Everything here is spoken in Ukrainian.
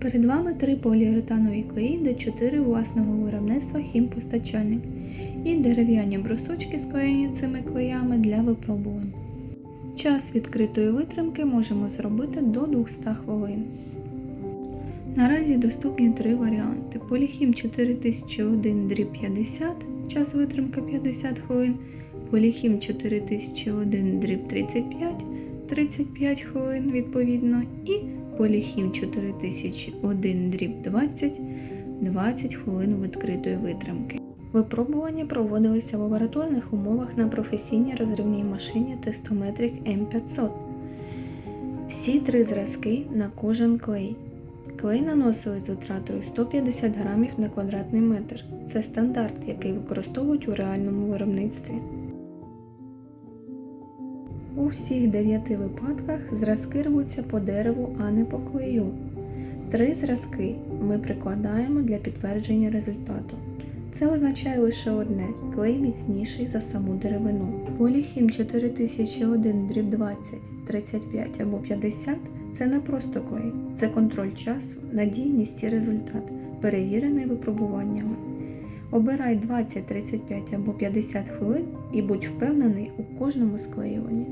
Перед вами три поліуретанові клеї до 4 власного виробництва хімпостачальник і дерев'яні брусочки склеєні цими клеями для випробувань. Час відкритої витримки можемо зробити до 200 хвилин. Наразі доступні три варіанти: Поліхім 4001 дріб 50, час витримки 50 хвилин, Поліхім 4001 дріб 35, 35 хвилин відповідно, і Поліхім 4001 дріб 20, 20 хвилин відкритої витримки. Випробування проводилися в лабораторних умовах на професійній розривній машині Testometric M500. Всі три зразки на кожен клей. Клей наносили з витратою 150 грамів на квадратний метр. Це стандарт, який використовують у реальному виробництві. У всіх дев'яти випадках зразки рвуться по дереву, а не по клею. Три зразки ми прикладаємо для підтвердження результату. Це означає лише одне клей міцніший за саму деревину. Поліхім 4001 дріб 20, 35 або 50 це не просто клей, це контроль часу, надійність і результат, перевірений випробуваннями. Обирай 20, 35 або 50 хвилин і будь впевнений у кожному склеюванні.